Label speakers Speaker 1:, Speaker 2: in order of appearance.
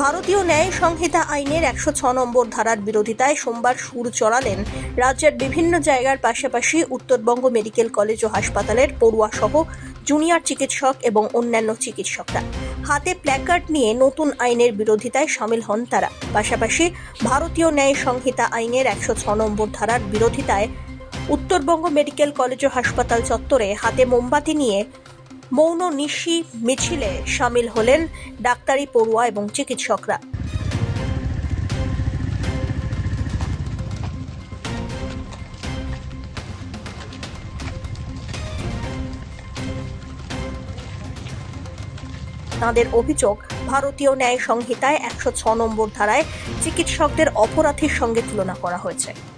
Speaker 1: ভারতীয় ন্যায় সংহিতা আইনের একশো ছ নম্বর ধারার বিরোধিতায় সোমবার সুর চড়ালেন রাজ্যের বিভিন্ন জায়গার পাশাপাশি উত্তরবঙ্গ মেডিকেল কলেজ ও হাসপাতালের পড়ুয়া সহ জুনিয়র চিকিৎসক এবং অন্যান্য চিকিৎসকরা। হাতে প্ল্যাকার্ড নিয়ে নতুন আইনের বিরোধিতায় সামিল হন তারা। পাশাপাশি ভারতীয় ন্যায় সংহিতা আইনের একশো ছ নম্বর ধারার বিরোধিতায় উত্তরবঙ্গ মেডিকেল কলেজ ও হাসপাতাল চত্বরে হাতে মোমবাতি নিয়ে মৌন নিশি মিছিলে সামিল হলেন ডাক্তারি পড়ুয়া এবং চিকিৎসকরা। তাঁদের অভিযোগ, ভারতীয় ন্যায় সংহিতায় একশো ছ নম্বর ধারায় চিকিৎসকদের অপরাধীর সঙ্গে তুলনা করা হয়েছে।